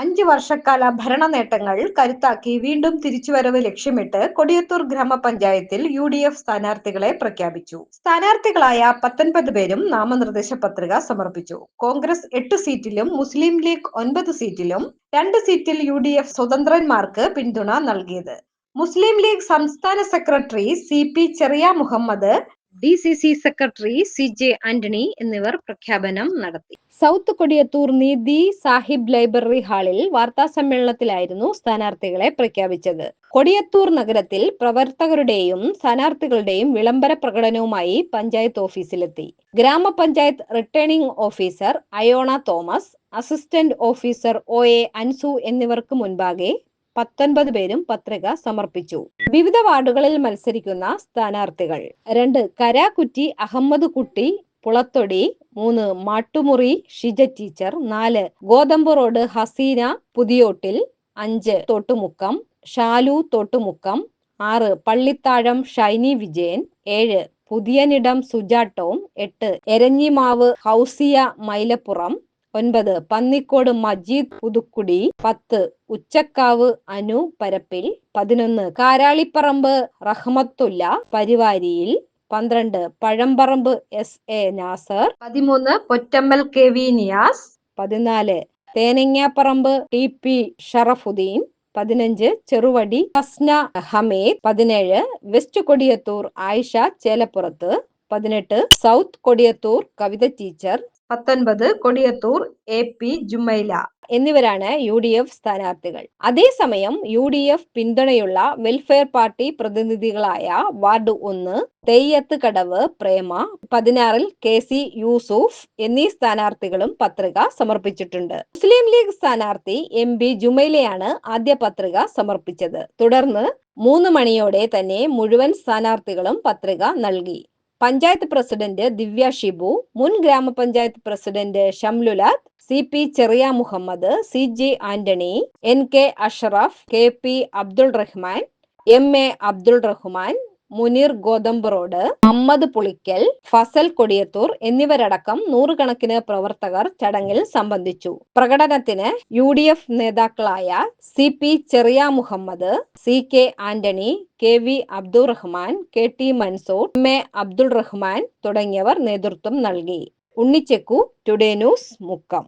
അഞ്ച് വർഷക്കാല ഭരണ നേട്ടങ്ങൾ കരുത്താക്കി വീണ്ടും തിരിച്ചുവരവ് ലക്ഷ്യമിട്ട് കൊടിയത്തൂർ ഗ്രാമപഞ്ചായത്തിൽ യു ഡി എഫ് സ്ഥാനാർത്ഥികളെ പ്രഖ്യാപിച്ചു. സ്ഥാനാർത്ഥികളായ പത്തൊൻപത് പേരും നാമനിർദ്ദേശ പത്രിക സമർപ്പിച്ചു. കോൺഗ്രസ് എട്ട് സീറ്റിലും മുസ്ലിം ലീഗ് ഒൻപത് സീറ്റിലും രണ്ട് സീറ്റിൽ യു ഡി എഫ് സ്വതന്ത്രന്മാർക്ക് പിന്തുണ നൽകിയത്. മുസ്ലിം ലീഗ് സംസ്ഥാന secretary C P Cheriya Muhammad D C C secretary C J Antony എന്നിവർ പ്രഖ്യാപനം നടത്തി. സൗത്ത് കൊടിയത്തൂർ നീതി സാഹിബ് ലൈബ്രറി ഹാളിൽ വാർത്താ സമ്മേളനത്തിലായിരുന്നു സ്ഥാനാർത്ഥികളെ പ്രഖ്യാപിച്ചത്. കൊടിയത്തൂർ നഗരത്തിൽ പ്രവർത്തകരുടെയും സ്ഥാനാർത്ഥികളുടെയും വിളംബര പ്രകടനവുമായി പഞ്ചായത്ത് ഓഫീസിലെത്തി. ഗ്രാമപഞ്ചായത്ത് returning officer Ayona Thomas assistant officer O A Ansu എന്നിവർക്ക് മുൻപാകെ പത്തൊൻപത് പേരും പത്രിക സമർപ്പിച്ചു. വിവിധ വാർഡുകളിൽ മത്സരിക്കുന്ന സ്ഥാനാർത്ഥികൾ. രണ്ട് കരാക്കുറ്റി അഹമ്മദ് കുട്ടി പുളത്തൊടി. മൂന്ന് മാട്ടുമുറി ഷിജ ടീച്ചർ. നാല് ഗോതമ്പ് റോഡ് ഹസീന പുതിയോട്ടിൽ. അഞ്ച് തോട്ടുമുക്കം. ഷാലു തോട്ടുമുക്കം. ആറ് പള്ളിത്താഴം ഷൈനി വിജയൻ. ഏഴ് പുതിയനിടം സുജാട്ടോം എട്ട് എരഞ്ഞിമാവ് ഹൗസിയ മൈലപ്പുറം. ഒൻപത്. പന്നിക്കോട് മജീദ് പുതുക്കുടി. പത്ത്. ഉച്ചക്കാവ് അനു പരപ്പിൽ. പതിനൊന്ന്. കാരാളിപ്പറമ്പ് റഹ്മത്തുല്ല പരിവാരിയിൽ. പന്ത്രണ്ട്. Pazhamparamba S A Nasar. പതിമൂന്ന്. Pottammal K V Niyas. പതിനാല്. Thenangaparamba T P Sharafudheen. പതിനഞ്ച്. ചെറുവടി ഹസ്ന ഹമീദ്. പതിനേഴ്. വെസ്റ്റ് കൊടിയത്തൂർ ആയിഷ ചേലപ്പുറത്ത്. പതിനെട്ട്. South Kodiyathur Kavitha teacher. പത്തൊൻപത് കൊടിയത്തൂർ എ പി ജുമൈല. എന്നിവരാണ് യു ഡി എഫ് സ്ഥാനാർത്ഥികൾ. അതേസമയം യു ഡി എഫ് പിന്തുണയുള്ള വെൽഫെയർ പാർട്ടി പ്രതിനിധികളായ വാർഡ് ഒന്ന് തെയ്യത്ത് കടവ് പ്രേമ പതിനാറിൽ കെ സി യൂസുഫ് എന്നീ സ്ഥാനാർത്ഥികളും പത്രിക സമർപ്പിച്ചിട്ടുണ്ട്. മുസ്ലിം ലീഗ് സ്ഥാനാർത്ഥി എം ബി ജുമൈലയാണ് ആദ്യ പത്രിക സമർപ്പിച്ചത്. തുടർന്ന് മൂന്ന് മണിയോടെ തന്നെ മുഴുവൻ സ്ഥാനാർത്ഥികളും പത്രിക നൽകി. പഞ്ചായത്ത് പ്രസിഡന്റ് ദിവ്യ ഷിബു മുൻ ഗ്രാമപഞ്ചായത്ത് president Shamlulath C P Cheriya Muhammad C G Antony N K Ashraf K P Abdul Rahman M A Abdul Rahman Muneer Gothamparod Ammad Pulikkal Fasal Kodiyathur എന്നിവരടക്കം നൂറുകണക്കിന് പ്രവർത്തകർ ചടങ്ങിൽ സംബന്ധിച്ചു. പ്രകടനത്തിന് യു ഡി എഫ് നേതാക്കളായ C P Cheriya Muhammad C K Antony K V Abdurahman K T Mansoor M A Abdul Rahman തുടങ്ങിയവർ നേതൃത്വം നൽകി. ഉണ്ണിച്ചെക്കു ടുഡേ ന്യൂസ് മുക്കം.